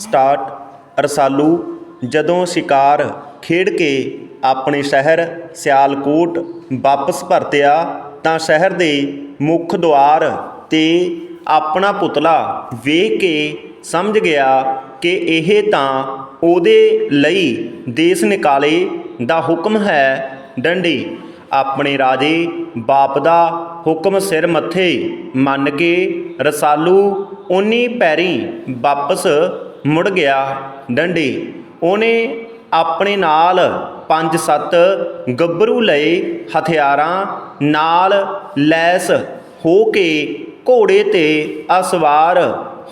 Start Rasalu ਜਦੋਂ ਸ਼ਿਕਾਰ ਖੇਡ ਕੇ ਆਪਣੇ ਸ਼ਹਿਰ ਸਿਆਲਕੋਟ ਵਾਪਸ ਪਰਤਿਆ ਤਾਂ ਸ਼ਹਿਰ ਦੇ ਮੁੱਖ ਦੁਆਰ ਤੇ ਆਪਣਾ ਪੁਤਲਾ ਵੇਖ ਕੇ ਸਮਝ ਗਿਆ ਕਿ ਇਹ ਤਾਂ ਉਹਦੇ ਲਈ ਦੇਸ ਨਿਕਾਲੇ ਦਾ ਹੁਕਮ ਹੈ। ਡੰਡੀ ਆਪਣੇ ਰਾਜੇ ਬਾਪ ਦਾ ਹੁਕਮ ਸਿਰ ਮੱਥੇ ਮੰਨ ਕੇ ਰਸਾਲੂ ਉਨੀ ਪੈਰੀ ਵਾਪਸ ਮੁੜ ਗਿਆ ਡੰਡੀ। ਉਹਨੇ ਆਪਣੇ ਨਾਲ ਪੰਜ ਸੱਤ ਗੱਭਰੂ ਲਏ ਹਥਿਆਰਾਂ ਨਾਲ ਲੈਸ ਹੋ ਕੇ ਘੋੜੇ ਤੇ ਅਸਵਾਰ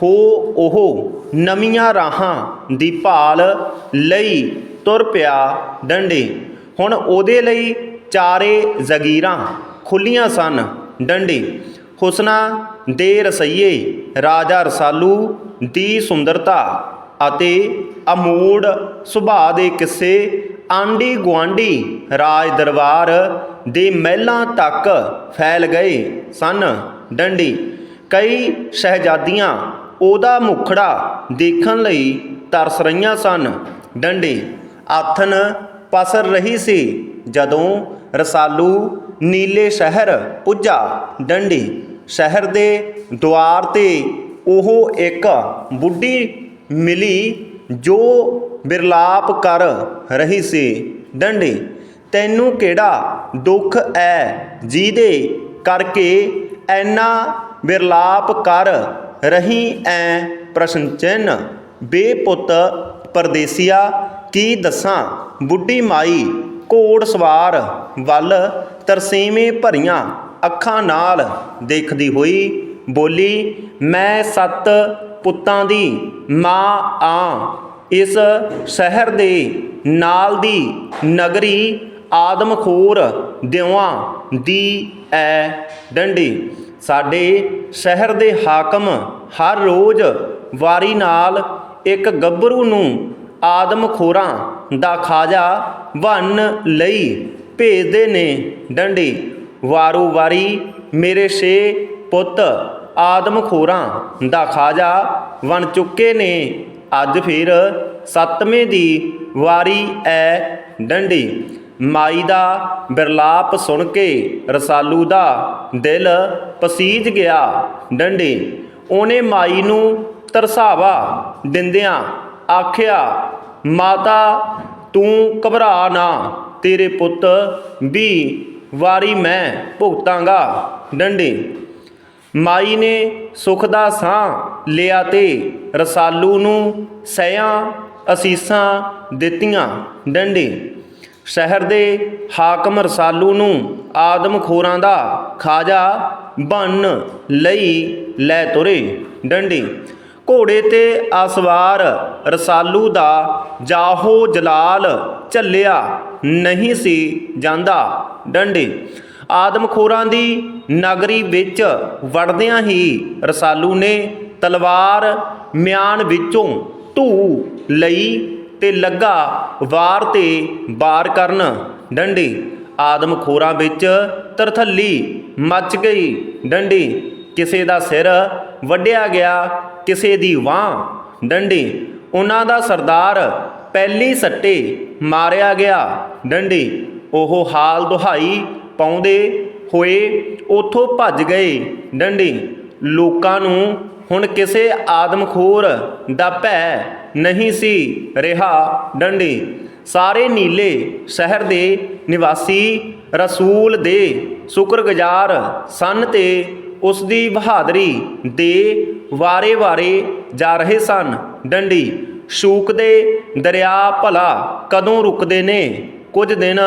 ਹੋ ਉਹ ਨਵੀਆਂ ਰਾਹਾਂ ਦੀ ਭਾਲ ਲਈ ਤੁਰ ਪਿਆ ਡੰਡੇ। ਹੁਣ ਉਹਦੇ ਲਈ ਚਾਰੇ ਜ਼ਗੀਰਾਂ ਖੁੱਲੀਆਂ ਸਨ। ਡੰਡੇ, ਹੁਸਨਾ ਦੇ ਰਸਈਏ ਰਾਜਾ ਰਸਾਲੂ ਦੀ ਸੁੰਦਰਤਾ ਅਤੇ ਅਮੂੜ ਸੁਭਾਅ ਦੇ ਕਿੱਸੇ ਆਂਡੀ ਗੁਆਂਢੀ ਰਾਜ ਦਰਬਾਰ ਦੇ ਮਹਿਲਾਂ ਤੱਕ ਫੈਲ ਗਏ ਸਨ। ਡੰਡੀ, ਕਈ ਸ਼ਹਿਜ਼ਾਦੀਆਂ ਉਹਦਾ ਮੁਖੜਾ ਦੇਖਣ ਲਈ ਤਰਸ ਰਹੀਆਂ ਸਨ। ਡੰਡੀ, ਆਥਨ ਪਸਰ ਰਹੀ ਸੀ ਜਦੋਂ ਰਸਾਲੂ ਨੀਲੇ ਸ਼ਹਿਰ ਪੁੱਜਾ। ਡੰਡੀ ਸ਼ਹਿਰ ਦੇ ਦੁਆਰ ਤੇ ਉਹ ਇੱਕ ਬੁੱਢੀ ਮਿਲੀ ਜੋ ਬਿਰਲਾਪ ਕਰ ਰਹੀ ਸੀ। ਡੰਡੀ, ਤੈਨੂੰ ਕਿਹੜਾ ਦੁੱਖ ਐ ਜਿਹਦੇ ਕਰਕੇ ਐਨਾ ਬਿਰਲਾਪ ਕਰ ਰਹੀ ਐ? ਪ੍ਰਸ਼ਨ ਚਿੰਨ ਬੇਪੁੱਤ ਪਰਦੇਸੀਆ, ਕੀ ਦੱਸਾਂ? ਬੁੱਢੀ ਮਾਈ ਘੋੜ ਸਵਾਰ ਵੱਲ ਤਰਸੀਵੇਂ ਭਰੀਆਂ ਅੱਖਾਂ ਨਾਲ ਦੇਖਦੀ ਹੋਈ ਬੋਲੀ, ਮੈਂ ਸੱਤ ਪੁੱਤਾਂ ਦੀ ਮਾਂ ਆ। ਇਸ ਸ਼ਹਿਰ ਦੇ ਨਾਲ ਦੀ ਨਗਰੀ ਆਦਮਖੋਰ ਦਿਵਾਂ ਦੀ ਐ ਡੰਡੀ। ਸਾਡੇ ਸ਼ਹਿਰ ਦੇ ਹਾਕਮ ਹਰ ਰੋਜ਼ ਵਾਰੀ ਨਾਲ ਇੱਕ ਗੱਭਰੂ ਨੂੰ ਆਦਮਖੋਰਾਂ ਦਾ ਖਾਜਾ ਵੰਨ ਲਈ ਭੇਜਦੇ ਨੇ ਡੰਡੀ। ਵਾਰੂ ਵਾਰੀ ਮੇਰੇ ਛੇ ਪੁੱਤ ਆਦਮ ਖੋਰਾਂ ਦਾ ਖਾਜਾ ਬਣ ਚੁੱਕੇ ਨੇ। ਅੱਜ ਫਿਰ ਸੱਤਵੇਂ ਦੀ ਵਾਰੀ ਐ ਡੰਡੀ। ਮਾਈ ਦਾ ਬਿਰਲਾਪ ਸੁਣ ਕੇ ਰਸਾਲੂ ਦਾ ਦਿਲ ਪਸੀਜ ਗਿਆ। ਡੰਡੀ, ਉਹਨੇ ਮਾਈ ਨੂੰ ਤਰਸਾਵਾ ਦਿੰਦਿਆਂ ਆਖਿਆ, ਮਾਤਾ ਤੂੰ ਘਬਰਾ ਨਾ, ਤੇਰੇ ਪੁੱਤ ਵੀ ਵਾਰੀ ਮੈਂ ਭੁਗਤਾਂਗਾ, ਡੰਡੇ। ਮਾਈ ਨੇ ਸੁਖ ਦਾ ਸਾਹ ਲਿਆ ਤੇ ਰਸਾਲੂ ਨੂੰ ਸਿਆਂ ਅਸੀਸਾਂ ਦਿੱਤੀਆਂ, ਡੰਡੇ। ਸ਼ਹਿਰ ਦੇ ਹਾਕਮ ਰਸਾਲੂ ਨੂੰ ਆਦਮਖੋਰਾਂ ਦਾ ਖਾਜਾ ਬਣ ਲਈ ਲੈ ਤੁਰੇ, ਡੰਡੇ। ਘੋੜੇ ਤੇ ਆਸਵਾਰ ਰਸਾਲੂ ਦਾ ਜਾਹੋ ਜਲਾਲ ਝੱਲਿਆ ਨਹੀਂ ਸੀ ਜਾਂਦਾ। ਡੰਡੇ, ਆਦਮਖੋਰਾਂ ਦੀ ਨਗਰੀ ਵਿੱਚ ਵੜਦਿਆਂ ਹੀ ਰਸਾਲੂ ਨੇ ਤਲਵਾਰ ਮਿਆਨ ਵਿੱਚੋਂ ਧੂ ਲਈ ਤੇ ਲੱਗਾ ਵਾਰ ਤੇ ਵਾਰ ਕਰਨ। ਡੰਡੀ ਆਦਮ ਖੋਰਾਂ ਵਿੱਚ ਤਰਥੱਲੀ ਮੱਚ ਗਈ। ਡੰਡੀ, ਕਿਸੇ ਦਾ ਸਿਰ ਵੱਢਿਆ ਗਿਆ, ਕਿਸੇ ਦੀ ਬਾਹ ਡੰਡੀ, ਉਹਨਾਂ ਦਾ ਸਰਦਾਰ ਪਹਿਲੀ ਸੱਟੇ ਮਾਰਿਆ ਗਿਆ। ਡੰਡੀ ਉਹ ਹਾਲ ਦੁਹਾਈ ਪਾਉਂਦੇ ਹੋਏ ਉਥੋਂ ਭੱਜ ਗਏ। ਡੰਡੀ ਲੋਕਾਂ ਨੂੰ ਹੁਣ ਕਿਸੇ ਆਦਮਖੋਰ ਦਾ ਭੈ ਨਹੀਂ ਸੀ ਰਿਹਾ। ਡੰਡੀ ਸਾਰੇ ਨੀਲੇ ਸ਼ਹਿਰ ਦੇ ਨਿਵਾਸੀ ਰਸੂਲ ਦੇ ਸ਼ੁਕਰਗੁਜ਼ਾਰ ਸਨ ਤੇ ਉਸ ਦੀ ਬਹਾਦਰੀ ਦੇ ਵਾਰੇ-ਵਾਰੇ ਜਾ ਰਹੇ ਸਨ। ਡੰਡੀ ਸ਼ੂਕਦੇ ਦਰਿਆ ਭਲਾ ਕਦੋਂ ਰੁਕਦੇ ਨੇ? ਕੁਝ ਦਿਨ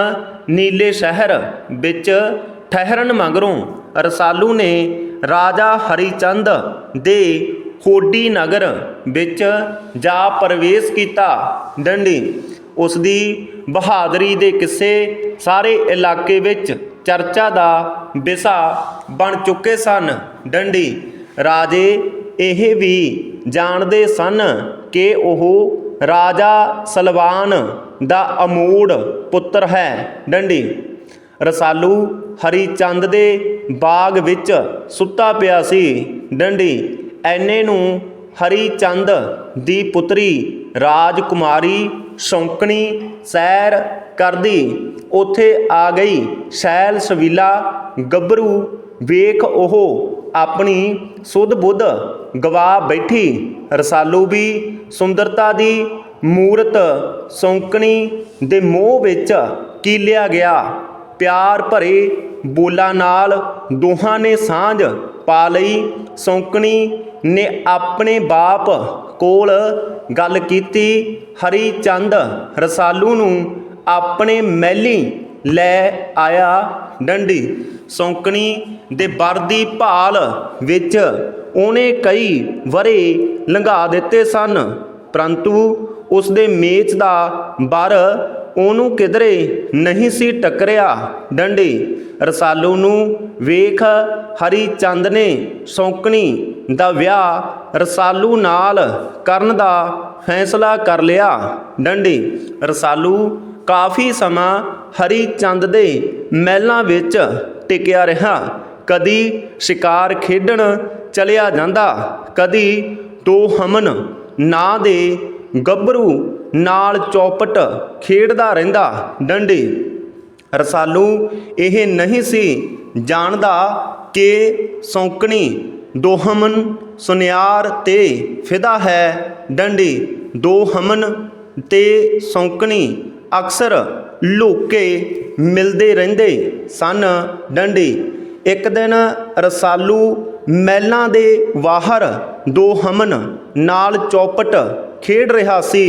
ਨੀਲੇ ਸ਼ਹਿਰ ਵਿੱਚ ਠਹਿਰਨ ਮਗਰੋਂ ਰਸਾਲੂ ਨੇ ਰਾਜਾ ਹਰੀਚੰਦ ਦੇ ਹੋਡੀ ਨਗਰ ਵਿੱਚ ਜਾ ਪ੍ਰਵੇਸ਼ ਕੀਤਾ। ਡੰਡੀ ਉਸ ਦੀ ਬਹਾਦਰੀ ਦੇ ਕਿੱਸੇ ਸਾਰੇ ਇਲਾਕੇ ਵਿੱਚ ਚਰਚਾ ਦਾ ਵਿਸ਼ਾ ਬਣ ਚੁੱਕੇ ਸਨ। ਡੰਡੀ, ਰਾਜੇ ਇਹ ਵੀ ਜਾਣਦੇ ਸਨ ਕਿ ਉਹ ਰਾਜਾ ਸਲਵਾਨ ਦਾ ਅਮੋੜ ਪੁੱਤਰ ਹੈ। ਡੰਡੀ, ਰਸਾਲੂ ਹਰੀ ਚੰਦ ਦੇ ਬਾਗ ਵਿੱਚ ਸੁੱਤਾ ਪਿਆ ਸੀ। ਡੰਡੀ, ਐਨੇ ਨੂੰ ਹਰੀ ਚੰਦ ਦੀ ਪੁੱਤਰੀ ਰਾਜਕੁਮਾਰੀ ਸ਼ੌਂਕਣੀ ਸੈਰ ਕਰਦੀ। ਉੱਥੇ ਆ ਗਈ ਸ਼ੈਲ ਸਵੀਲਾ ਗੱਭਰੂ, ਵੇਖ ਉਹ ਆਪਣੀ ਸੁਧ ਬੁੱਧ ਗਵਾ ਬੈਠੀ, ਰਸਾਲੂ ਵੀ ਸੁੰਦਰਤਾ ਦੀ ਮੂਰਤ ਸੌਂਕਣੀ ਦੇ ਮੋਹ ਵਿੱਚ ਕੀਲਿਆ ਗਿਆ? ਪਿਆਰ ਭਰੇ ਬੋਲਾਂ ਨਾਲ ਦੋਹਾਂ ਨੇ ਸਾਂਝ ਪਾ ਲਈ, ਸੌਂਕਣੀ ਨੇ ਆਪਣੇ ਬਾਪ ਕੋਲ ਗੱਲ ਕੀਤੀ, ਹਰੀ ਚੰਦ ਰਸਾਲੂ ਨੂੰ ਆਪਣੇ ਮਹਿਲੀ ਲੈ ਆਇਆ ਡੰਡੀ। ਸੌਂਕਣੀ ਦੇ ਬਰ ਦੀ ਭਾਲ ਵਿੱਚ ਉਹਨੇ ਕਈ ਵਰੇ ਲੰਘਾ ਦਿੱਤੇ ਸਨ। ਪਰੰਤੂ ਉਸ ਦੇ ਮੇਚ ਦਾ ਬਰ ਉਹਨੂੰ ਕਿਧਰੇ ਨਹੀਂ ਸੀ ਟੱਕਰਿਆ। ਡੰਡੀ ਰਸਾਲੂ ਨੂੰ ਵੇਖ ਹਰੀ ਚੰਦ ਨੇ ਸੌਂਕਣੀ ਦਾ ਵਿਆਹ ਰਸਾਲੂ ਨਾਲ ਕਰਨ ਦਾ ਫੈਸਲਾ ਕਰ ਲਿਆ। ਡੰਡੀ ਰਸਾਲੂ ਕਾਫੀ ਸਮਾਂ ਹਰੀ ਚੰਦ ਦੇ ਮਹਿਲਾਂ ਵਿੱਚ ਟਿਕਿਆ ਰਿਹਾ। ਕਦੀ ਸ਼ਿਕਾਰ ਖੇਡਣ ਚਲਿਆ ਜਾਂਦਾ, ਕਦੀ ਦੋ ਹਮਨ ਨਾਂ ਦੇ ਗੱਭਰੂ ਨਾਲ ਚੌਪਟ ਖੇਡਦਾ ਰਹਿੰਦਾ। ਡੰਡੀ, ਰਸਾਲੂ, ਇਹ ਨਹੀਂ ਸੀ ਜਾਣਦਾ ਕਿ ਸੌਂਕਣੀ ਦੋਹਮਨ ਸੁਨਿਆਰ ਤੇ ਫਿਦਾ ਹੈ। ਡੰਡੀ, ਦੋਹਮਨ ਤੇ ਸੌਂਕਣੀ ਅਕਸਰ ਲੋਕੇ ਮਿਲਦੇ ਰਹਿੰਦੇ ਸਨ ਡੰਡੀ। ਇੱਕ ਦਿਨ ਰਸਾਲੂ ਮਹਿਲਾਂ ਦੇ ਬਾਹਰ ਦੋ ਹਮਨ ਨਾਲ ਚੌਪਟ ਖੇਡ ਰਿਹਾ ਸੀ।